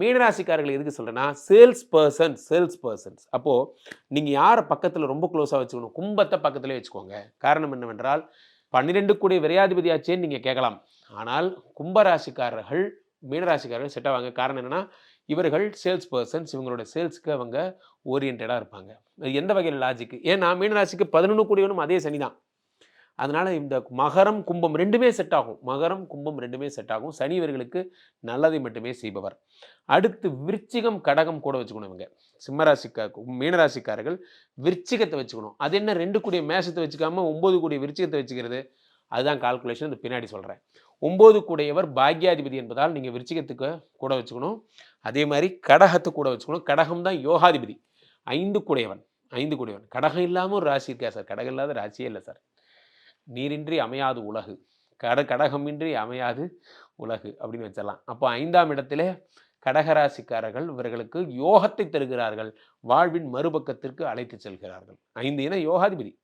மீனராசிக்காரர்கள் எதுக்கு சொல்கிறேன்னா sales person sales persons அப்போது நீங்கள் யாரை பக்கத்தில் ரொம்ப க்ளோஸாக வச்சுக்கணும்? கும்பத்தை பக்கத்திலே வச்சுக்கோங்க. காரணம் என்னவென்றால் பன்னிரெண்டு கூடிய விரையாதிபதியாச்சேன்னு நீங்கள் கேட்கலாம். ஆனால் கும்பராசிக்காரர்கள் மீனராசிக்காரர்கள் செட் ஆவாங்க காரணம் என்னென்னா இவர்கள் சேல்ஸ் பர்சன்ஸ் இவங்களோட சேல்ஸ்க்கு அவங்க ஓரியன்டாக இருப்பாங்க. எந்த வகையில் லாஜிக்கு ஏன்னா மீனராசிக்கு பதினொன்று கூடியவனும் அதே சனி தான் அதனால் இந்த மகரம் கும்பம் ரெண்டுமே செட் ஆகும். மகரம் கும்பம் ரெண்டுமே செட் ஆகும். சனிவர்களுக்கு நல்லதை மட்டுமே செய்பவர். அடுத்து விருச்சிகம் கடகம் கூட வச்சுக்கணும் இவங்க. சிம்மராசிக்கா மீனராசிக்காரர்கள் விருச்சிகத்தை வச்சுக்கணும். அது என்ன? ரெண்டு கூடிய மேஷத்தை வச்சுக்காம ஒம்பது கூடிய விருச்சிகத்தை வச்சுக்கிறது? அதுதான் கால்குலேஷன் அந்த பின்னாடி சொல்கிறேன் ஒம்பது கூடையவர் பாக்யாதிபதி என்பதால் நீங்கள் விருச்சிகத்துக்கு கூட வச்சுக்கணும். அதே மாதிரி கடகத்தை கூட வச்சுக்கணும். கடகம் தான் யோகாதிபதி. ஐந்து கூடையவன். ஐந்து கூடையவன். கடகம் இல்லாமல் ஒரு ராசி இருக்கா சார். கடகம் இல்லாத ராசியே இல்லை சார். நீரின்றி அமையாது உலகு. கட கடகமின்றி அமையாது உலகு அப்படின்னு வச்சிடலாம். அப்போ ஐந்தாம் இடத்திலே கடகராசிக்காரர்கள் இவர்களுக்கு யோகத்தை தருகிறார்கள். வாழ்வின் மறுபக்கத்திற்கு அழைத்து செல்கிறார்கள். ஐந்து என யோகாதிபதி.